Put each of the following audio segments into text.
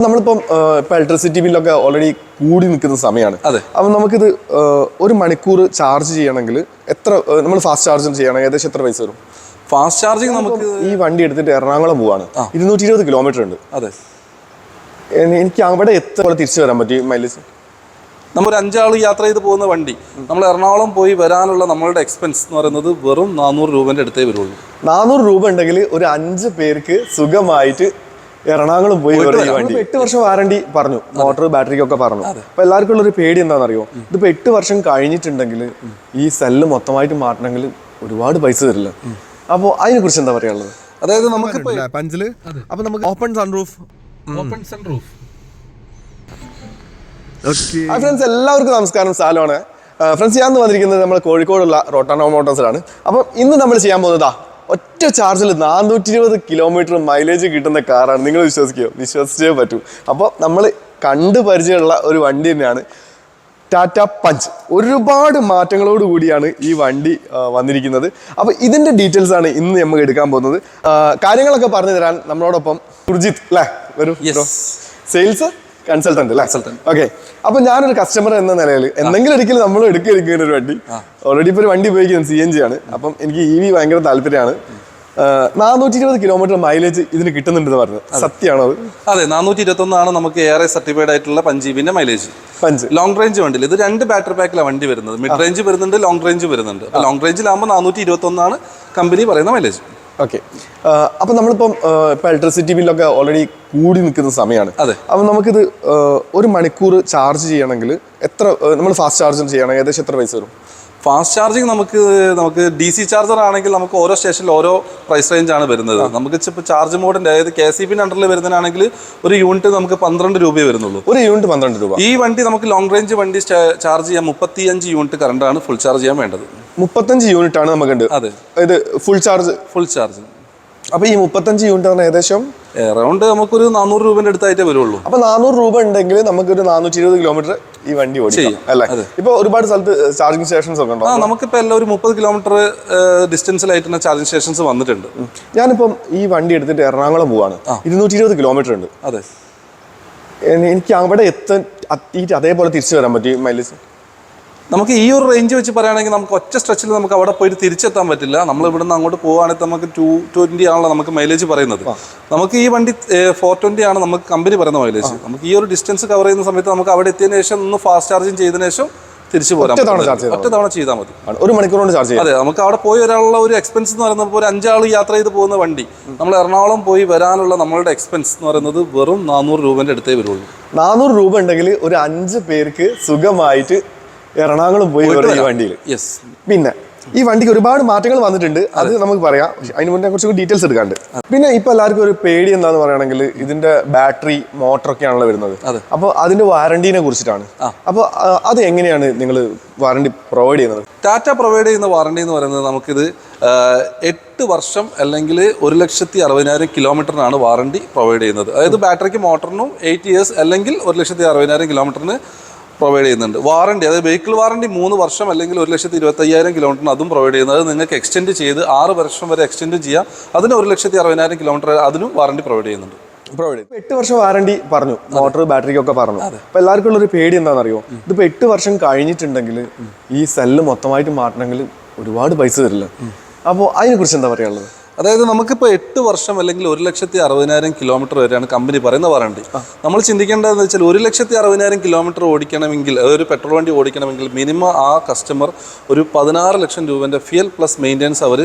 നമ്മളിപ്പം ഇപ്പം ഇലക്ട്രിസിറ്റി ബില്ലൊക്കെ ഓൾറെഡി കൂടി നിൽക്കുന്ന സമയമാണ് അതെ. അപ്പം നമുക്കിത് ഒരു മണിക്കൂർ ചാർജ് ചെയ്യണമെങ്കിൽ എത്ര നമ്മൾ ഫാസ്റ്റ് ചാർജ് ചെയ്യണമെങ്കിൽ ഏകദേശം എത്ര പൈസ വരും? ഫാസ്റ്റ് ചാർജിങ് നമുക്ക് ഈ വണ്ടി എടുത്തിട്ട് എറണാകുളം പോവാണ്. ഇരുന്നൂറ്റി ഇരുപത് കിലോമീറ്റർ ഉണ്ട്. അതെ. എനിക്ക് അവിടെ എത്ര തിരിച്ചു വരാൻ പറ്റി മൈലേജ് നമ്മൾ ഒരു അഞ്ചാൾ യാത്ര ചെയ്ത് പോകുന്ന വണ്ടി നമ്മൾ എറണാകുളം പോയി വരാനുള്ള നമ്മളുടെ എക്സ്പെൻസ് എന്ന് പറയുന്നത് വെറും നാനൂറ് രൂപേന്റെ അടുത്തേ വരുള്ളൂ. നാനൂറ് രൂപ ഉണ്ടെങ്കിൽ ഒരു അഞ്ച് പേർക്ക് സുഖമായിട്ട് എറണാകുളം പോയി എട്ട് വർഷം വാറണ്ടി പറഞ്ഞു. മോട്ടോർ ബാറ്ററിക്കൊക്കെ പറഞ്ഞു. അപ്പൊ എല്ലാവർക്കും ഉള്ള ഒരു പേടി എന്താണെന്നറിയോ? ഇതിപ്പോ എട്ട് വർഷം കഴിഞ്ഞിട്ടുണ്ടെങ്കിൽ ഈ സെല്ല് മൊത്തമായിട്ട് മാറ്റണമെങ്കിൽ ഒരുപാട് പൈസ തരില്ല. അപ്പോൾ അതിനെ കുറിച്ച് എന്താ പറയാനുള്ളത്? അതായത് നമുക്ക് പഞ്ചിൽ? അപ്പൊ നമുക്ക് open sunroof open sunroof friends എല്ലാവർക്കും നമസ്കാരം. സാലമാണ് ഫ്രണ്ട്സ് ഞാൻ വന്നിരിക്കുന്നത് നമ്മൾ കോഴിക്കോടുള്ള റോട്ടാനോ മോട്ടോഴ്സിലാണ്. അപ്പം ഇന്ന് നമ്മൾ ചെയ്യാൻ പോകുന്നതാ ഒറ്റ ചാർജിൽ നാനൂറ്റി ഇരുപത് കിലോമീറ്റർ മൈലേജ് കിട്ടുന്ന കാറാണ്. നിങ്ങൾ വിശ്വസിക്കുമോ വിശ്വസിച്ചേ പറ്റൂ. അപ്പോൾ നമ്മൾ കണ്ടു പരിചയമുള്ള ഒരു വണ്ടി തന്നെയാണ് ടാറ്റ പഞ്ച്. ഒരുപാട് മാറ്റങ്ങളോട് കൂടിയാണ് ഈ വണ്ടി വന്നിരിക്കുന്നത്. അപ്പോൾ ഇതിന്റെ ഡീറ്റെയിൽസ് ആണ് ഇന്ന് നമുക്ക് എടുക്കാൻ പോകുന്നത്. കാര്യങ്ങളൊക്കെ പറഞ്ഞു തരാൻ നമ്മളോടൊപ്പം സുർജിത്ത് അല്ലേ? വരൂ. സെയിൽസ് കൺസൾട്ടന്റ് അല്ലേ. ഓക്കെ അപ്പൊ ഞാനൊരു കസ്റ്റമർ എന്ന നിലയിൽ എന്തെങ്കിലും ഒരിക്കലും നമ്മൾ എടുക്കുക ഒരു വണ്ടി. ഓൾറെഡി ഇപ്പൊ ഒരു വണ്ടി ഉപയോഗിക്കുന്നത് സി എൻ ജി ആണ്. അപ്പം എനിക്ക് ഇ വി ഭയങ്കര താല്പര്യമാണ്. നാനൂറ്റി ഇരുപത് കിലോമീറ്റർ മൈലേജ് ഇതിന് കിട്ടുന്നുണ്ടെന്ന് പറഞ്ഞത്. സത്യമാണോ അത്? അതെ നാനൂറ്റി ഇരുപത്തൊന്നാണ് നമുക്ക് ഏറെ സർട്ടിഫൈഡ് ആയിട്ടുള്ള പഞ്ചീബിന്റെ മൈലേജ് പഞ്ച്. ലോങ് റേഞ്ച് വണ്ടിയിൽ ഇത് രണ്ട് ബാറ്ററി പാക്കിലാണ് വണ്ടി വരുന്നത്. മിഡ് റേഞ്ച് വരുന്നുണ്ട് ലോങ് റേഞ്ച് വരുന്നുണ്ട്. ലോങ് റേഞ്ചിലാകുമ്പോൾ നാനൂറ്റി ഇരുപത്തൊന്നാണ് കമ്പനി പറയുന്ന മൈലേജ് ഓക്കെ. അപ്പൊ നമ്മളിപ്പം ഇപ്പം ഇലക്ട്രിസിറ്റി ബില്ലൊക്കെ ഓൾറെഡി കൂടി നിൽക്കുന്ന സമയമാണ് അതെ. അപ്പൊ നമുക്കിത് ഒരു മണിക്കൂർ ചാർജ് ചെയ്യണമെങ്കിൽ എത്ര നമ്മൾ ഫാസ്റ്റ് ചാർജ് ചെയ്യണം. ഏകദേശം എത്ര പൈസ വരും? ഫാസ്റ്റ് ചാർജിങ് നമുക്ക് നമുക്ക് ഡി സി ചാർജർ ആണെങ്കിൽ നമുക്ക് ഓരോ സ്റ്റേഷനിൽ ഓരോ പ്രൈസ് റേഞ്ച് ആണ് വരുന്നത്. നമുക്ക് ഇപ്പോൾ ചാർജ് മോഡിന്റെ അതായത് കെ സി പിന്റെ അണ്ടറിൽ വരുന്നതാണെങ്കിൽ ഒരു യൂണിറ്റ് നമുക്ക് പന്ത്രണ്ട് രൂപയെ വരുന്നുള്ളൂ. ഒരു യൂണിറ്റ് പന്ത്രണ്ട് രൂപ. ഈ വണ്ടി നമുക്ക് ലോങ് റേഞ്ച് വണ്ടി ചാർജ് ചെയ്യാൻ മുപ്പത്തി അഞ്ച് യൂണിറ്റ് കറണ്ടാണ് ഫുൾ ചാർജ് ചെയ്യാൻ വേണ്ടത്. മുപ്പത്തഞ്ച് യൂണിറ്റ് ആണ് നമുക്കുണ്ട്. അതെ. ഇത് ഫുൾ ചാർജ് ഫുൾ ചാർജ് അപ്പോൾ ഈ മുപ്പത്തഞ്ച് യൂണിറ്റ് പറഞ്ഞാൽ ഏകദേശം അറൗണ്ട് നമുക്കൊരു നാനൂറ് രൂപേന്റെ അടുത്തായിട്ടേ വരുള്ളൂ. അപ്പൊ നാനൂറ് രൂപ ഉണ്ടെങ്കിൽ നമുക്കൊരു നാനൂറ്റി ഇരുപത് കിലോമീറ്റർ ഈ വണ്ടി ഓടിക്കാം അല്ലേ. ഇപ്പൊ ഒരുപാട് സ്ഥലത്ത് ചാർജിങ് സ്റ്റേഷൻസ് ഒക്കെ ഉണ്ടോ? ആ നമുക്കിപ്പോൾ എല്ലാം ഒരു മുപ്പത് കിലോമീറ്റർ ഡിസ്റ്റൻസിലായിട്ട് തന്നെ ചാർജിങ് സ്റ്റേഷൻസ് വന്നിട്ടുണ്ട്. ഞാനിപ്പം ഈ വണ്ടി എടുത്തിട്ട് എറണാകുളം പോവാണ്. ഇരുന്നൂറ്റി ഇരുപത് കിലോമീറ്റർ ഉണ്ട്. അതെ. എനിക്ക് അവിടെ എത്താൻ അതേപോലെ തിരിച്ചു വരാൻ പറ്റി? മൈലേജ്? നമുക്ക് ഈ ഒരു റേഞ്ച് വെച്ച് പറയുകയാണെങ്കിൽ നമുക്ക് ഒറ്റ സ്ട്രെച്ചിൽ നമുക്ക് അവിടെ പോയിട്ട് തിരിച്ചെത്താൻ പറ്റില്ല. നമ്മൾ ഇവിടെ നിന്ന് അങ്ങോട്ട് പോവുകയാണെങ്കിൽ നമുക്ക് ടു ട്വന്റി ആണല്ലോ നമുക്ക് മൈലേജ് പറയുന്നത്. നമുക്ക് ഈ വണ്ടി ഫോർ ട്വന്റി ആണ് നമുക്ക് കമ്പനി പറയുന്ന മൈലേജ് നമുക്ക് ഈ ഒരു ഡിസ്റ്റൻസ് കവർ ചെയ്യുന്ന സമയത്ത് നമുക്ക് അവിടെ എത്തിയതിനു ശേഷം ഒന്ന് ഫാസ്റ്റ് ചാർജിങ് ചെയ്തതിനു ശേഷം തിരിച്ചു പോരാം ഒറ്റ തവണ ചെയ്താൽ മതി. ഒരു മണിക്കൂർ കൊണ്ട് ചാർജ് അതെ നമുക്ക് അവിടെ പോയി ഒരാളുള്ള ഒരു എക്സ്പെൻസ് എന്ന് പറയുന്നത് ഒരു അഞ്ചാൾ യാത്ര ചെയ്ത് പോകുന്ന വണ്ടി. നമ്മൾ എറണാകുളം പോയി വരാനുള്ള നമ്മളുടെ എക്സ്പെൻസ് എന്ന് പറയുന്നത് വെറും നാനൂറ് രൂപന്റെ അടുത്തേ വരുള്ളൂ. നാനൂറ് രൂപ ഉണ്ടെങ്കിൽ ഒരു അഞ്ച് പേർക്ക് സുഖമായിട്ട് എറണാകുളം പോയി ഈ വണ്ടിയിൽ യെസ് പിന്നെ ഈ വണ്ടിക്ക് ഒരുപാട് മാറ്റങ്ങൾ വന്നിട്ടുണ്ട്. അത് നമുക്ക് പറയാം. അതിന് മുന്നേ കുറച്ച് ഡീറ്റെയിൽസ് എടുക്കാണ്ട്. പിന്നെ ഇപ്പൊ എല്ലാവർക്കും ഒരു പേടി എന്താന്ന് പറയുകയാണെങ്കിൽ ഇതിന്റെ ബാറ്ററി മോട്ടർ ഒക്കെയാണല്ലോ വരുന്നത് അപ്പൊ അപ്പോൾ അതിന്റെ വാറണ്ടീനെ കുറിച്ചിട്ടാണ്. അപ്പോൾ അത് എങ്ങനെയാണ് നിങ്ങൾ വാറണ്ടി പ്രൊവൈഡ് ചെയ്യുന്നത്? ടാറ്റ പ്രൊവൈഡ് ചെയ്യുന്ന വാറണ്ടി എന്ന് പറയുന്നത് നമുക്കിത് എട്ട് വർഷം അല്ലെങ്കിൽ ഒരു ലക്ഷത്തി അറുപതിനായിരം കിലോമീറ്ററിനാണ് വാറണ്ടി പ്രൊവൈഡ് ചെയ്യുന്നത്. അതായത് ബാറ്ററിക്ക് മോട്ടറിനും എയ്റ്റ് ഇയേഴ്സ് അല്ലെങ്കിൽ ഒരു ലക്ഷത്തി അറുപതിനായിരം കിലോമീറ്ററിന് പ്രൊവൈഡ് ചെയ്യുന്നുണ്ട്. വാറണ്ടി അതായത് വെഹിക്കിൾ വാറണ്ടി മൂന്ന് വർഷം അല്ലെങ്കിൽ ഒരു ലക്ഷത്തി ഇരുപത്തയ്യായിരം കിലോമീറ്ററിന് അതും പ്രൊവൈഡ് ചെയ്യുന്നത് അത് നിങ്ങൾക്ക് എക്സ്റ്റെൻഡ് ചെയ്ത് ആറ് വർഷം വരെ എക്സ്റ്റെൻഡ് ചെയ്യാം. അതിന് ഒരു ലക്ഷത്തി അറുപതിനായിരം കിലോമീറ്റർ അതിനും വാറണ്ടി പ്രൊവൈഡ് ചെയ്യുന്നുണ്ട്. പ്രൊവൈഡ് എട്ട് വർഷം വാറണ്ടി പറഞ്ഞു. മോട്ടോർ ബാറ്ററിക്കൊക്കെ പറഞ്ഞു. അപ്പൊ എല്ലാവർക്കും ഉള്ള ഒരു പേടി എന്താണെന്നറിയോ? ഇതിപ്പോ എട്ട് വർഷം കഴിഞ്ഞിട്ടുണ്ടെങ്കിൽ ഈ സെല്ല് മൊത്തമായിട്ട് മാറ്റണമെങ്കിൽ ഒരുപാട് പൈസ തരില്ല അപ്പോൾ അതിനെ കുറിച്ച് എന്താ പറയാനുള്ളത്? അതായത് നമുക്കിപ്പോൾ എട്ട് വർഷം അല്ലെങ്കിൽ ഒരു ലക്ഷത്തി അറുപതിനായിരം കിലോമീറ്റർ വരെയാണ് കമ്പനി പറയുന്ന വാറണ്ടി നമ്മൾ ചിന്തിക്കേണ്ടതെന്ന് വെച്ചാൽ ഒരു ലക്ഷത്തി അറുപതിനായിരം കിലോമീറ്റർ ഓടിക്കണമെങ്കിൽ അതായത് ഒരു പെട്രോൾ വണ്ടി ഓടിക്കണമെങ്കിൽ മിനിമം ആ കസ്റ്റമർ ഒരു പതിനാറ് ലക്ഷം രൂപേന്റെ ഫിയൽ പ്ലസ് മെയിന്റെനൻസ് അവർ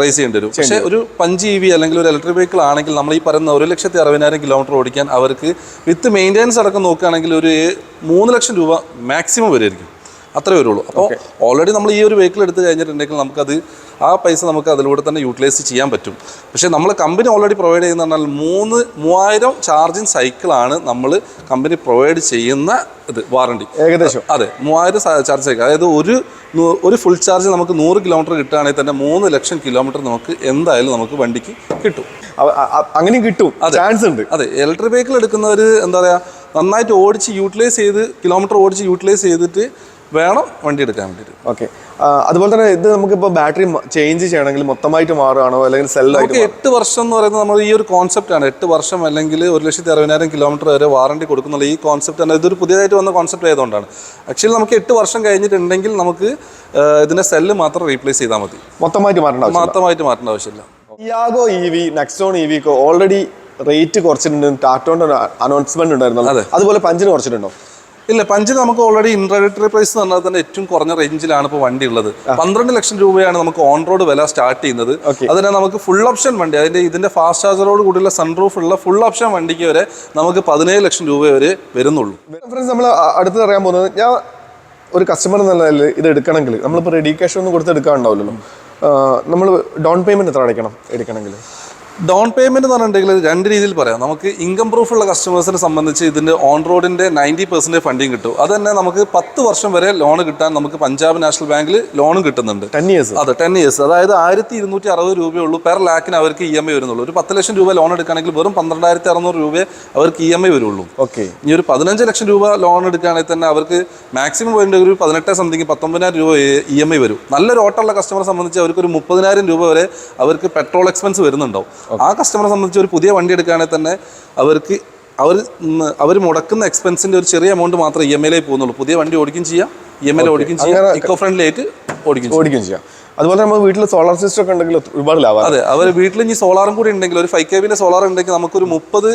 റേസ് ചെയ്യേണ്ടി വരും. പക്ഷേ ഒരു പഞ്ച് ഇ വി അല്ലെങ്കിൽ ഒരു ഇലക്ട്രിക് വെഹിക്കിൾ ആണെങ്കിൽ നമ്മൾ ഈ പറയുന്ന ഒരു ലക്ഷത്തി അറുപതിനായിരം കിലോമീറ്റർ ഓടിക്കാൻ അവർക്ക് വിത്ത് മെയിന്റെനൻസ് അടക്കം നോക്കുകയാണെങ്കിൽ ഒരു മൂന്ന് ലക്ഷം രൂപ മാക്സിമം വരുമായിരിക്കും അത്രേ വരുള്ളൂ. അപ്പോൾ ഓൾറെഡി നമ്മൾ ഈ ഒരു വെഹിക്കിൾ എടുത്ത് കഴിഞ്ഞിട്ടുണ്ടെങ്കിൽ നമുക്കത് ആ പൈസ നമുക്ക് അതിലൂടെ തന്നെ യൂട്ടിലൈസ് ചെയ്യാൻ പറ്റും. പക്ഷേ നമ്മൾ കമ്പനി ഓൾറെഡി പ്രൊവൈഡ് ചെയ്യുന്ന പറഞ്ഞാൽ മൂന്ന് മൂവായിരം ചാർജിങ് സൈക്കിളാണ് നമ്മൾ കമ്പനി പ്രൊവൈഡ് ചെയ്യുന്ന ഇത് വാറണ്ടി ഏകദേശം. അതെ മൂവായിരം ചാർജ് സൈക്കിൾ അതായത് ഒരു ഒരു ഫുൾ ചാർജ് നമുക്ക് നൂറ് കിലോമീറ്റർ കിട്ടുകയാണെങ്കിൽ തന്നെ മൂന്ന് ലക്ഷം കിലോമീറ്റർ നമുക്ക് എന്തായാലും നമുക്ക് വണ്ടിക്ക് കിട്ടും. അങ്ങനെയും കിട്ടും. ചാൻസ് ഉണ്ട്. അതെ ഇലക്ട്രിക് വെഹിക്കിൾ എടുക്കുന്നവർ എന്താ പറയുക നന്നായിട്ട് ഓടിച്ച് യൂട്ടിലൈസ് ചെയ്ത് കിലോമീറ്റർ ഓടിച്ച് യൂട്ടിലൈസ് ചെയ്തിട്ട് വേണം വണ്ടി എടുക്കാൻ വേണ്ടിയിട്ട്. ഓക്കെ. അതുപോലെ തന്നെ ഇത് നമുക്കിപ്പോൾ ബാറ്ററി ചേഞ്ച് ചെയ്യണമെങ്കിൽ മൊത്തമായിട്ട് മാറുകയാണോ? അല്ലെങ്കിൽ സെല്ലായിട്ട് എട്ട് വർഷം എന്ന് പറയുന്നത് നമ്മൾ ഈ ഒരു കോൺസെപ്റ്റ് ആണ്. എട്ട് വർഷം അല്ലെങ്കിൽ ഒരു ലക്ഷത്തി അറുപതിനായിരം കിലോമീറ്റർ വരെ വാറണ്ടി കൊടുക്കുന്നുള്ള ഈ കോൺസെപ്റ്റ് ആണ്. ഇതൊരു പുതിയതായിട്ട് വന്ന കോൺസെപ്റ്റ് ആയതുകൊണ്ടാണ്. ആക്ച്വലി നമുക്ക് എട്ട് വർഷം കഴിഞ്ഞിട്ടുണ്ടെങ്കിൽ നമുക്ക് ഇതിന്റെ ഇതിന്റെ സെല്ല് മാത്രം റീപ്ലേസ് ചെയ്താൽ മതി. മൊത്തമായിട്ട് മാറ്റേണ്ട ആവശ്യം മാത്രമായിട്ട് മാറ്റേണ്ട ആവശ്യമില്ല. Tiago E V Nexon E വിക്കോ already rate കുറച്ചിട്ടുണ്ട്. ടാറ്റോന്റെ അനൗൺസ്മെന്റ് ഉണ്ടായിരുന്നു അതുപോലെ പഞ്ചിന് കുറച്ചിട്ടുണ്ടോ? ഇല്ല പഞ്ചിൽ നമുക്ക് ഓൾറെഡി ഇൻട്രഡക്ടറി പ്രൈസ് എന്ന് പറഞ്ഞാൽ തന്നെ ഏറ്റവും കുറഞ്ഞ റേഞ്ചിലാണ് ഇപ്പോൾ വണ്ടി ഉള്ളത്. പന്ത്രണ്ട് ലക്ഷം രൂപയാണ് നമുക്ക് ഓൺ റോഡ് വില സ്റ്റാർട്ട് ചെയ്യുന്നത്. അതിനെ നമുക്ക് ഫുൾ ഓപ്ഷൻ വണ്ടി അതിന്റെ ഇതിന്റെ ഫാസ്റ്റ് ചാർജറോട് കൂടിയുള്ള സൺറൂഫ് ഉള്ള ഫുൾ ഓപ്ഷൻ വണ്ടിക്ക് വരെ നമുക്ക് പതിനേഴ് ലക്ഷം രൂപ വരെ വരുന്നുള്ളൂ. ഫ്രണ്ട്സ് നമ്മൾ അടുത്ത് അറിയാൻ പോകുന്നത് ഞാൻ ഒരു കസ്റ്റമർ എന്ന നിലയിൽ ഇത് എടുക്കണമെങ്കിൽ നമ്മളിപ്പോൾ റെഡി ക്യാഷ് ഒന്നും കൊടുത്ത് എടുക്കാനുണ്ടാവില്ലല്ലോ. നമ്മൾ ഡൗൺ പേയ്മെന്റ് എത്ര അടയ്ക്കണം എടുക്കണമെങ്കിൽ? ഡൗൺ പേയ്മെന്റ് എന്ന് പറഞ്ഞിട്ടുണ്ടെങ്കിൽ രണ്ട് രീതിയിൽ പറയാം. നമുക്ക് ഇൻകം പ്രൂഫ് ഉള്ള കസ്റ്റമേഴ്സിനെ സംബന്ധിച്ച് ഇതിന്റെ ഓൺ റോഡിന്റെ നയന്റി പെർസെന്റ് ഫണ്ടിങ് കിട്ടും. അത് തന്നെ നമുക്ക് പത്ത് വർഷം വരെ ലോൺ കിട്ടാൻ നമുക്ക് പഞ്ചാബ് നാഷണൽ ബാങ്കിൽ ലോണും കിട്ടുന്നുണ്ട്. ടെൻ ഇയേഴ്സ് അതെ ടെൻ ഇയേഴ്സ് അതായത് ആയിരത്തി ഇരുന്നൂറ്റി അറുപത് രൂപയുള്ളൂ പെർ ലാക്കിന് അവർക്ക് ഇ എം ഐ വരുന്നുള്ളൂ. ഒരു പത്ത് ലക്ഷം രൂപ ലോൺ എടുക്കുകയാണെങ്കിൽ വെറും പന്ത്രണ്ടായിരത്തി അറുന്നൂറ് രൂപയെ അവർക്ക് ഇ എം ഐ വരുള്ളൂ. ഓക്കെ ഇനി ഒരു പതിനഞ്ച് ലക്ഷം രൂപ ലോൺ എടുക്കുകയാണെങ്കിൽ തന്നെ അവർക്ക് മാക്സിമം വേണ്ട ഒരു പതിനെട്ട് സംതിങ് പത്തൊമ്പതിനായിരം രൂപ ഇ എം ഐ വരും. നല്ലൊരു ഓട്ടമുള്ള കസ്റ്റമറെ സംബന്ധിച്ച് അവർക്ക് ഒരു മുപ്പതിനായിരം രൂപ വരെ അവർക്ക് പെട്രോൾ എക്സ്പെൻസ് വരുന്നുണ്ടാവും. ആ കസ്റ്റമറെ സംബന്ധിച്ച് ഒരു പുതിയ വണ്ടി എടുക്കുകയാണെങ്കിൽ തന്നെ അവർക്ക് അവർ അവർ മുടക്കുന്ന എക്സ്പെൻസിന്റെ ഒരു ചെറിയ എമൗണ്ട് മാത്രമേ ഇ എം ഐയിലേക്ക് പോകുന്നുള്ളൂ. പുതിയ വണ്ടി ഓടിക്കും ചെയ്യാം. ഇ എം എൽ ഓടിക്കും ചെയ്യാം. ഇക്കോ ഫ്രണ്ട്ലി ആയിട്ട് ഓടിക്കും ഓടിക്കും ചെയ്യാം. അതുപോലെ നമ്മൾ വീട്ടിൽ സോളാർ സിസ്റ്റം ഒക്കെ ഉണ്ടെങ്കിൽ ഒരുപാട് ലാഭം അതെ അവർ വീട്ടിൽ ഇനി സോളാറും കൂടി ഉണ്ടെങ്കിൽ ഒരു ഫൈവ് കെ വിന്റെ സോളാർ ഉണ്ടെങ്കിൽ നമുക്കൊരു മുപ്പത്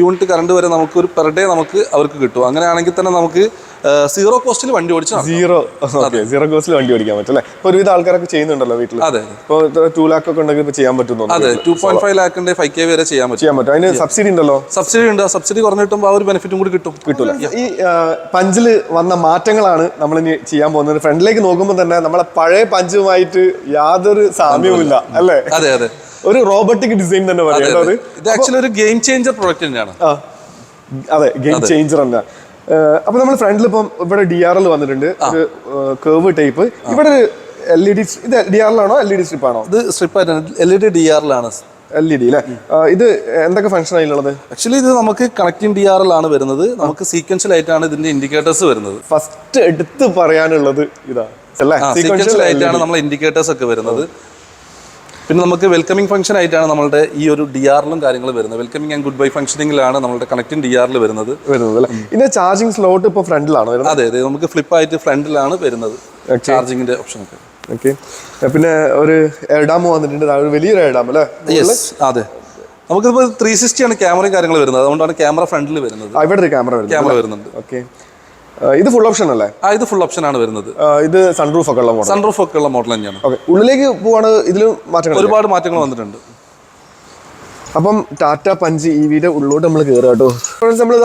യൂണിറ്റ് കറണ്ട് വരെ നമുക്കൊരു പെർ ഡേ നമുക്ക് അവർക്ക് കിട്ടും. അങ്ങനെയാണെങ്കിൽ തന്നെ നമുക്ക് സീറോ കോസ്റ്റിൽ വണ്ടി ഓടിച്ചു. സീറോ ഓക്കെ സീറോ കോസ്റ്റിൽ വണ്ടി ഓടിക്കാൻ പറ്റും അല്ലേ? ഒരുവിധ ആൾക്കാരൊക്കെ ചെയ്യുന്നുണ്ടല്ലോ വീട്ടിൽ അതെ. ഇപ്പോൾ ടൂ ലാക്ക് ഒക്കെ ഉണ്ടെങ്കിൽ ഇപ്പോൾ ചെയ്യാൻ പറ്റുന്നു അതെ ടു പോയിന്റ് ഫൈവ് ലാക്കിന്റെ ഫൈവ് കെ വരെ ചെയ്യാൻ പറ്റും. ചെയ്യാൻ പറ്റും. അതിന് സബ്സിഡി ഉണ്ടല്ലോ? സബ്സിഡി ഉണ്ട്. സബ്സിഡി കുറഞ്ഞിട്ടും ആ ഒരു ബെനിഫിറ്റും കൂടി കിട്ടും. കിട്ടില്ല ഈ പഞ്ചിൽ വന്ന മാറ്റങ്ങളാണ് നമ്മൾ ഇനി ചെയ്യാൻ പോകുന്നത്. ഫ്രണ്ടിലേക്ക് നോക്കുമ്പോൾ തന്നെ നമ്മളെ പഴയ പഞ്ചുമായിട്ട് യാതൊരു സാമ്യവുമില്ല അല്ലേ? അതെ അതെ. ഒരു റോബോട്ടിക് ഡിസൈൻ തന്നെ പറയാം ഇത് ആക്ച്വലി ഒരു ഗെയിം ചേഞ്ചർ പ്രൊഡക്റ്റ് തന്നെയാണ്. അതെ ഗെയിം ചേഞ്ചർ തന്നെ അപ്പൊ നമ്മൾ ഫ്രണ്ടിൽ ഇപ്പം ഇവിടെ ഡി ആർ എൽ വന്നിട്ടുണ്ട്. ഒരു കേവ് ടൈപ്പ് ഇവിടെ ഒരു എൽ ഇ ഡി ഇത് ഡി ആർ എൽ ആണോ? എൽ ഇ ഡി സ്ട്രിപ്പ് ആണോ? ഇത് സ്ട്രിപ്പ് ആയിട്ടാണ് എൽ ഇ ഡി ഡി ആറിലാണ് എൽ ഇ ഡി അല്ലേ ഇത് എന്തൊക്കെ ഫംഗ്ഷൻ ആയിട്ടുള്ളത് ആക്ച്വലി ഇത് നമുക്ക് കണക്റ്റിംഗ് ഡി ആർ എൽ ആണ് വരുന്നത്. നമുക്ക് സീക്വൻഷ്യൽ ആയിട്ടാണ് ഇതിന്റെ ഇൻഡിക്കേറ്റേഴ്സ് വരുന്നത്. ഫസ്റ്റ് എടുത്ത് പറയാനുള്ളത് ഇതാ. സീക്വൻഷ്യൽ ആയിട്ടാണ് നമ്മൾ ഇൻഡിക്കേറ്റേഴ്സ് ഒക്കെ വരുന്നത്. പിന്നെ നമുക്ക് വെൽക്കമിംഗ് ഫംഗ്ഷൻ ആയിട്ടാണ് നമ്മുടെ ഈ ഒരു ഡി ആറിലും കാര്യങ്ങൾ വരുന്നത്. വെൽക്കമിംഗ് ആൻഡ് ഗുഡ് ബൈ ഫംഗ്ഷനിങ്ങിലാണ് നമ്മുടെ കണക്റ്റിംഗ് ഡി ആറിൽ വരുന്നത്. വരുന്നത് അല്ലേ? ഇതിന്റെ ചാർജിംഗ് സ്ലോട്ട് ഇപ്പോൾ ഫ്രണ്ടിലാണ് വരുന്നത്? അതെ അതെ. നമുക്ക് ഫ്ലിപ്പ് ആയിട്ട് ഫ്രണ്ടിലാണ് വരുന്നത്. ചാർജിങ്ങിന്റെ ഓപ്ഷൻ ഒക്കെ. ഓക്കെ പിന്നെ ഒരു എയർഡാം വന്നിട്ടുണ്ട്. ഒരു വലിയൊരു എയർഡാം അല്ലേ? യെസ് അതെ. നമുക്കിപ്പോൾ ത്രീ സിക്സ്റ്റി ആണ് ക്യാമറയും കാര്യങ്ങൾ വരുന്നത്. അതുകൊണ്ടാണ് ക്യാമറ ഫ്രണ്ടിൽ വരുന്നത്. ഇവിടെ ഒരു ക്യാമറ വരുന്നത് ക്യാമറ വരുന്നുണ്ട്. ഓക്കെ ഇത് ഫുൾ ഓപ്ഷൻ അല്ലേ? ആ ഇത് ഫുൾ ഓപ്ഷൻ ആണ് വരുന്നത്. ഇത് സൺറൂഫ് ഒക്കെ ഉള്ള മോഡൽ സൺറൂഫ് ഒക്കെ ഉള്ള മോഡൽ തന്നെയാണ്. ഓക്കെ ഉള്ളിലേക്ക് പോവാണ് ഇതിൽ മാറ്റങ്ങൾ ഒരുപാട് മാറ്റങ്ങൾ വന്നിട്ടുണ്ട്. അപ്പം ടാറ്റ പഞ്ച് ഈ വീടിന്റെ ഉള്ളോട്ട് നമ്മൾ കയറുക കേട്ടോ. നമ്മൾ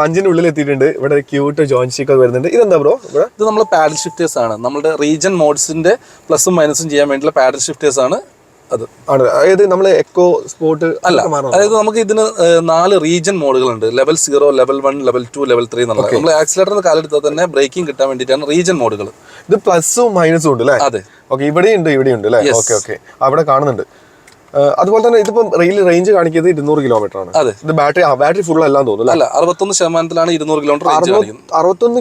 പഞ്ചിന്റെ ഉള്ളിൽ എത്തിയിട്ടുണ്ട്. ഇവിടെ ക്യൂട്ട് ജോയിൻ ഒക്കെ വരുന്നുണ്ട്. ഇതെന്താ ബ്രോ ഇവിടെ ഇത് നമ്മൾ പാഡൽ ഷിഫ്റ്റേഴ്സ് ആണ്. നമ്മുടെ റീജൻ മോഡ്സിന്റെ പ്ലസും മൈനസും ചെയ്യാൻ വേണ്ടിയുള്ള പാഡൽ ഷിഫ്റ്റേഴ്സ് ആണ്. അത് ആണ്. അതായത് നമ്മൾ എക്കോ സ്പോട്ട് അല്ല അതായത് നമുക്ക് ഇതിന് നാല് regen മോഡുകളുണ്ട്. Level zero level one level two level three എന്നുള്ളത് നമ്മൾ ആക്സിലേറ്ററിന് കാലെടുത്താൽ തന്നെ ബ്രേക്കിംഗ് കിട്ടാൻ വേണ്ടിയിട്ടാണ് റീജൻ മോഡുകൾ ഇത് പ്ലസും മൈനസും ഉണ്ട് അല്ലേ അതെ. ഓക്കെ ഇവിടെ ഉണ്ട് അല്ലേ ഓക്കെ ഓക്കെ അവിടെ കാണുന്നുണ്ട്. അതുപോലെ തന്നെ ഇതിപ്പോ റെയിൽ റേഞ്ച് കാണിക്കുന്നത് ഇരുന്നൂറ് കിലോമീറ്റർ ആണ്. അതെ. ഇത് ബാറ്ററി ബാറ്ററി ഫുൾ അല്ലാന്ന് തോന്നുന്നു അല്ല അറുപത്തൊന്ന് ശതമാനത്തിലാണ് ഇരുന്നൂറ് കിലോമീറ്റർ അറുപത്തൊന്ന്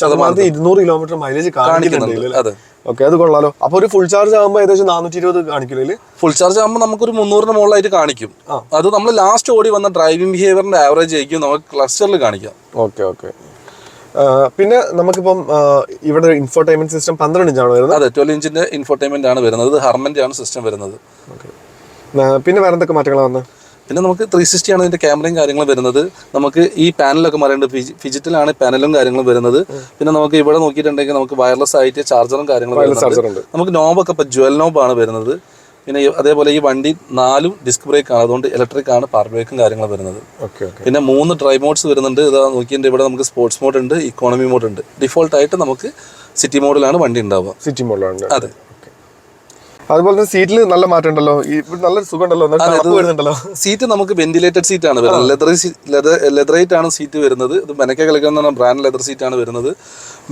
ശതമാനത്തിൽ ഇരുന്നൂറ് കിലോമീറ്റർ മൈലേജ് കാണിക്കുന്നുണ്ട് അതെ. ഓക്കെ അത് കൊള്ളാലോ. അപ്പൊ ഒരു ഫുൾ ചാർജ് ആകുമ്പോൾ ഏകദേശം നാനൂറ്റി ഇരുപത് കാണിക്കില്ലേ ഫുൾ ചാർജ് ആകുമ്പോൾ നമുക്കൊരു മുന്നൂറിന് മുകളിലായിട്ട് കാണിക്കും. അത് നമ്മൾ ലാസ്റ്റ് ഓടി വന്ന ഡ്രൈവിംഗ് ബിഹേവിയറിന്റെ ആവറേജ് ആയിരിക്കും നമുക്ക് ക്ലസ്റ്ററിൽ കാണിക്കാം. ഓക്കെ ഓക്കെ പിന്നെ നമുക്കിപ്പം ഇവിടെ ഇൻഫോർടൈൻമെന്റ് സിസ്റ്റം പന്ത്രണ്ട് ഇഞ്ചാണ് വരുന്നത്. അതെ ട്വൽവ് ഇഞ്ചിന്റെ ഇൻഫോർടൈൻമെന്റ് ആണ് വരുന്നത്. ഹർമന്റെ ആണ് സിസ്റ്റം വരുന്നത്. പിന്നെ വേറെ എന്തൊക്കെ മാറ്റങ്ങളാണ് വന്നത് പിന്നെ നമുക്ക് ത്രീ സിക്സ്റ്റി ആണ് ഇതിന്റെ ക്യാമറയും കാര്യങ്ങളും വരുന്നത്. നമുക്ക് ഈ പാനലൊക്കെ മാറേണ്ടത് ഫിജിറ്റലാണ് പാനലും കാര്യങ്ങളും വരുന്നത്. പിന്നെ നമുക്ക് ഇവിടെ നോക്കിയിട്ടുണ്ടെങ്കിൽ നമുക്ക് വയർലെസ് ആയിട്ട് ചാർജറും കാര്യങ്ങളും നമുക്ക് നോബൊക്കെ ഇപ്പൊ ജ്വൽ നോബാണ് വരുന്നത്. പിന്നെ അതേപോലെ ഈ വണ്ടി നാലും ഡിസ്ക് ബ്രേക്ക് ആണ്. അതുകൊണ്ട് ഇലക്ട്രിക് ആണ് പവർ ബ്രേക്കും കാര്യങ്ങളും വരുന്നത്. പിന്നെ മൂന്ന് ഡ്രൈ മോഡ്സ് വരുന്നുണ്ട്. ഇതാ നോക്കിയിട്ട് ഇവിടെ നമുക്ക് സ്പോർട്സ് മോഡ് ഉണ്ട് ഇക്കോണമി മോഡ് ഉണ്ട്. ഡിഫോൾട്ട് ആയിട്ട് നമുക്ക് സിറ്റി മോഡിലാണ് വണ്ടി ഉണ്ടാവുക. സിറ്റി മോഡലാണ് അതെ. അതുപോലെ തന്നെ സീറ്റിൽ നല്ല മാറ്റം ഉണ്ടല്ലോ. നല്ല സുഖം ഉണ്ടല്ലോ വരുന്നുണ്ടല്ലോ. സീറ്റ് നമുക്ക് വെന്റിലേറ്റഡ് സീറ്റ് ആണ് വരുന്നത്. ലെതർ ലെതറേറ്റ് ആണ് സീറ്റ് വരുന്നത്. ഇത് മെനക്കെ കളിക്കുന്ന ബ്രാൻഡ് ലെതർ സീറ്റ് ആണ് വരുന്നത്.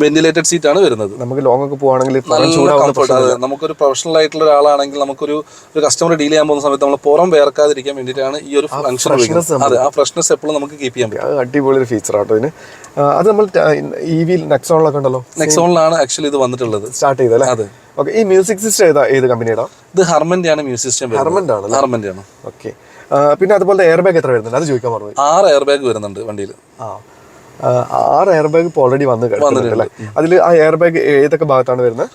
വെന്റിലേറ്റഡ് സീറ്റ് ആണ് വരുന്നത്. നമുക്ക് ലോങ് ഒക്കെ പോവാണെങ്കിൽ നല്ല ചൂടാവുന്ന കംഫർട്ട് അതെ. നമുക്കൊരു പ്രൊഫഷണൽ ആയിട്ടുള്ള ഒരാളാണെങ്കിൽ നമുക്കൊരു ഒരു കസ്റ്റമർ ഡീൽ ചെയ്യാൻ പോകുന്ന സമയത്ത് നമ്മൾ പുറം വേർക്കാതിരിക്കാൻ വേണ്ടിയിട്ടാണ് ഈ ഒരു ഫംഗ്ഷൻ അതെ ആ ഫ്രഷ്നെസ് എപ്പോഴും നമുക്ക് കീപ്പ് ചെയ്യാൻ പറ്റും. അടിപൊളി ഒരു ഫീച്ചർ ആട്ടോ ഇതിന്. അത് നമ്മൾ ഇ വി നെക്സോണിലൊക്കെ ഉണ്ടല്ലോ. നെക്സോണിലാണ് ആക്ച്വലി ഇത് വന്നിട്ടുള്ളത്. സ്റ്റാർട്ട് ചെയ്തല്ലേ? അതെ. ഓക്കെ ഈ മ്യൂസിക് സിസ്റ്റം ഏതാ? ഏത് കമ്പനിയുടെ ഇത് ഹർമന്റെ ആണ് മ്യൂസിക് സിസ്റ്റം ഹർമന്റ് ആണ് ഹർമന്റെ ആണ് ഓക്കെ പിന്നെ അതുപോലെ എയർ ബാഗ് എത്ര വരുന്നുണ്ട്? അത് ചോദിക്കാൻ പറഞ്ഞു ആറ് എയർ ബാഗ് വരുന്നുണ്ട് വണ്ടിയിൽ. ആ. ആറ് എയർ ബാഗ് ഇപ്പോൾ ഓൾറെഡി വന്നു അല്ലേ? അതിൽ ആ എയർ ബാഗ് ഏതൊക്കെ ഭാഗത്താണ് വരുന്നത്?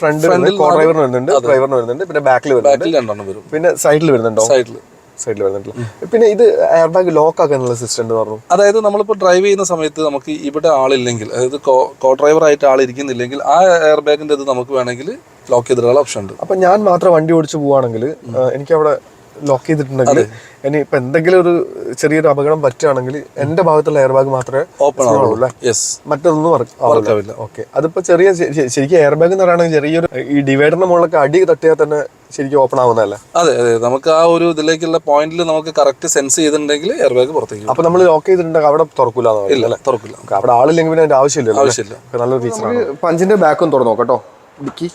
ഫ്രണ്ട് ഡ്രൈവറിന് വരുന്നുണ്ട് ഡ്രൈവറിന് വരുന്നുണ്ട് പിന്നെ ബാക്കിൽ വരുന്നുണ്ട്. പിന്നെ സൈഡിൽ വരുന്നുണ്ടോ? സൈഡിൽ സൈഡിൽ വരുന്നുണ്ടല്ലോ പിന്നെ ഇത് എയർ ബാഗ് ലോക്ക് ആക്കാനുള്ള സിസ്റ്റം എന്ന് പറഞ്ഞു. അതായത് നമ്മളിപ്പോൾ ഡ്രൈവ് ചെയ്യുന്ന സമയത്ത് നമുക്ക് ഇവിടെ ആളില്ലെങ്കിൽ അതായത് കോ ഡ്രൈവർ ആയിട്ട് ആൾ ഇരിക്കുന്നില്ലെങ്കിൽ ആ എയർ ബാഗിന്റെ ഇത് നമുക്ക് വേണമെങ്കിൽ ലോക്ക് ചെയ്തിട്ടുള്ള ഓപ്ഷൻ ഉണ്ട്. അപ്പൊ ഞാൻ മാത്രം വണ്ടി ഓടിച്ച് പോവാണെങ്കിൽ എനിക്ക് അവിടെ ലോക്ക് ചെയ്തിട്ടുണ്ടെങ്കിൽ ഇനി ഇപ്പൊ എന്തെങ്കിലും ഒരു ചെറിയൊരു അപകടം പറ്റുകയാണെങ്കിൽ എന്റെ ഭാഗത്തുള്ള എയർ ബാഗ് മാത്രമേ ഓപ്പൺ ആവുള്ളൂ. ആവുള്ളൂ അല്ലേ? യെസ് മറ്റൊന്നും വർക്ക് വർക്കാവില്ല ഓക്കെ അതിപ്പോ ചെറിയ ശരിക്കും എയർ ബാഗ് എന്ന് പറയുകയാണെങ്കിൽ ചെറിയൊരു ഈ ഡിവൈഡറിന്റെ മുകളിലൊക്കെ അടി തട്ടിയാൽ തന്നെ ശരിക്കും ഓപ്പൺ ആവുന്നതല്ല? അതെ അതെ. നമുക്ക് ആ ഒരു ഇതിലേക്കുള്ള പോയിന്റിൽ നമുക്ക് കറക്റ്റ് സെൻസ് ചെയ്തിട്ടുണ്ടെങ്കിൽ എയർ ബാഗ് പുറത്തേക്ക്. അപ്പൊ നമ്മൾ ലോക്ക് ചെയ്തിട്ടുണ്ടെങ്കിൽ അവിടെ തുറക്കില്ല ഇല്ല തുറക്കില്ല അവിടെ ആളില്ലെങ്കിൽ പിന്നെ അതിന്റെ ആവശ്യമില്ല അല്ലേ? ആവശ്യമില്ല. നല്ലൊരു ഫീച്ചറാണ് പഞ്ചിന്റെ ബാക്കും തുറന്നു നോക്കട്ടോ ഡിക്കി.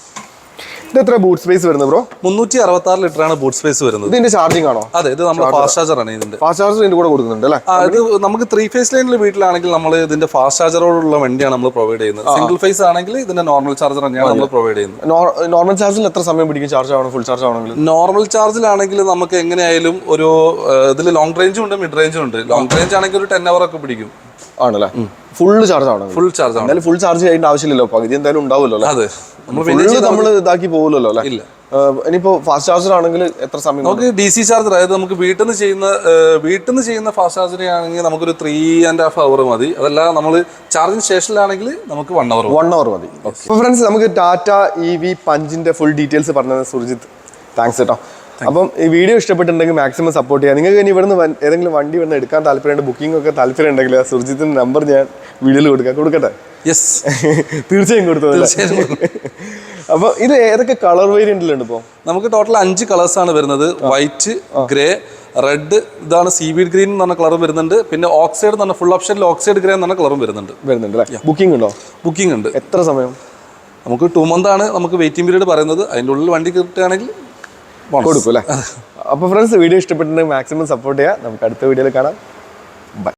ഇത് എത്ര ബൂട്ട് സ്പേസ് വരുന്നത് ബ്രോ മുന്നൂറ്റി അറുപത്തി ആറ് ലിറ്റർ ആണ് ബൂട്ട് സ്പേസ് വരുന്നത്. ഇതിന്റെ ചാർജിംഗ് ആണോ? അതെ ഇത് നമ്മൾ ഫാസ്റ്റ് ചാർജർ ആണ് ഇതിന്റെ. ഫാസ്റ്റ് ചാർജർ ഇതിന്റെ കൂടെ കൊടുക്കുന്നുണ്ട് അല്ലേ? ഇത് നമുക്ക് ത്രീ ഫേസ് ലൈനിൽ വീട്ടിലാണെങ്കിൽ നമ്മൾ ഇതിന്റെ ഫാസ്റ്റ് ചാർജറോടുള്ള വണ്ടിയാണ് നമ്മൾ പ്രൊവൈഡ് ചെയ്യുന്നത്. സിംഗിൾ ഫേസ് ആണെങ്കിൽ ഇതിന്റെ നോർമൽ ചാർജർ തന്നെയാണ് നമ്മൾ പ്രൊവൈഡ് ചെയ്യുന്നത്. നോർമൽ ചാർജിൽ എത്ര സമയം പിടിക്കും? ചാർജ് ആവണം? ഫുൾ ചാർജ് ആവണമെങ്കിൽ? നോർമൽ ചാർജിലാണെങ്കിൽ നമുക്ക് എങ്ങനെയായാലും ഒരു ഇതിൽ ലോങ് റേഞ്ചും ഉണ്ട് മിഡ് റേഞ്ചും ഉണ്ട്. ലോങ് റേഞ്ച് ആണെങ്കിൽ ഒരു ടെൻ അവർ ഒക്കെ പിടിക്കും. ആണല്ലേ? ഫുൾ ചാർജ് ആണ് ഫുൾ ചാർജ് ആണ് ഫുൾ ചാർജ് ചെയ്യേണ്ട ആവശ്യമില്ലല്ലോ. പകുതി എന്തായാലും ഉണ്ടാവുമല്ലോ അതെ. നമ്മൾ ഇതാക്കി പോകുമല്ലോ അല്ലേ? ഇല്ല. ഇനിയിപ്പോ ഫാസ്റ്റ് ചാർജർ ആണെങ്കിൽ എത്ര സമയം നമുക്ക് ഡി സി ചാർജർ അതായത് നമുക്ക് വീട്ടിൽ നിന്ന് ചെയ്യുന്ന വീട്ടിൽ നിന്ന് ചെയ്യുന്ന ഫാസ്റ്റ് ചാർജർ ആണെങ്കിൽ നമുക്കൊരു ത്രീ ആൻഡ് ഹാഫ് അവർ മതി. അതല്ല നമ്മൾ ചാർജിങ് സ്റ്റേഷനിലാണെങ്കിൽ നമുക്ക് വൺ അവർ വൺ അവർ മതി. ഫ്രണ്ട്സ് നമുക്ക് ടാറ്റ ഇ വി പഞ്ചിന്റെ ഫുൾ ഡീറ്റെയിൽസ് പറഞ്ഞത് സുരജിത്ത് താങ്ക്സ് കേട്ടോ അപ്പം ഈ വീഡിയോ ഇഷ്ടപ്പെട്ടിട്ടുണ്ടെങ്കിൽ മാക്സിമം സപ്പോർട്ട് ചെയ്യാം. നിങ്ങൾക്ക് ഇനി ഇവിടുന്ന് ഏതെങ്കിലും വണ്ടി ഇവിടുന്ന് എടുക്കാൻ താല്പര്യമുണ്ട് ബുക്കിംഗ് ഒക്കെ താല്പര്യം ഉണ്ടെങ്കിൽ സുർജിത്തിന്റെ നമ്പർ ഞാൻ വീഡിയോയിൽ കൊടുക്കാം. കൊടുക്കട്ടെ? യെസ് തീർച്ചയായും കൊടുത്തു അപ്പൊ ഇത് ഏതൊക്കെ കളർ വേരിയന്റിലുണ്ട് ഇപ്പോൾ നമുക്ക് ടോട്ടൽ അഞ്ച് കളേഴ്സ് ആണ് വരുന്നത്. വൈറ്റ് ഗ്രേ റെഡ് ഇതാണ് സീവീഡ് ഗ്രീൻ എന്ന് പറഞ്ഞ കളറും വരുന്നുണ്ട്. പിന്നെ ഓക്സൈഡ് എന്ന് പറഞ്ഞ ഫുൾ ഓപ്ഷനിൽ ഓക്സൈഡ് ഗ്രേ എന്ന് പറഞ്ഞ കളറും വരുന്നുണ്ട്. വരുന്നുണ്ട് അല്ലേ? ബുക്കിംഗ് ഉണ്ടോ? ബുക്കിംഗ് ഉണ്ട്. എത്ര സമയം? നമുക്ക് ടു മന്ത് ആണ് നമുക്ക് വെയിറ്റിംഗ് പീരീഡ് പറയുന്നത്. അതിന്റെ ഉള്ളിൽ വണ്ടി കിട്ടുകയാണെങ്കിൽ. കൊടുക്കും അല്ലേ? അപ്പോൾ ഫ്രണ്ട്സ് വീഡിയോ ഇഷ്ടപ്പെട്ടിട്ടുണ്ടെങ്കിൽ മാക്സിമം സപ്പോർട്ട് ചെയ്യുക നമുക്ക് അടുത്ത വീഡിയോയിൽ കാണാം. ബൈ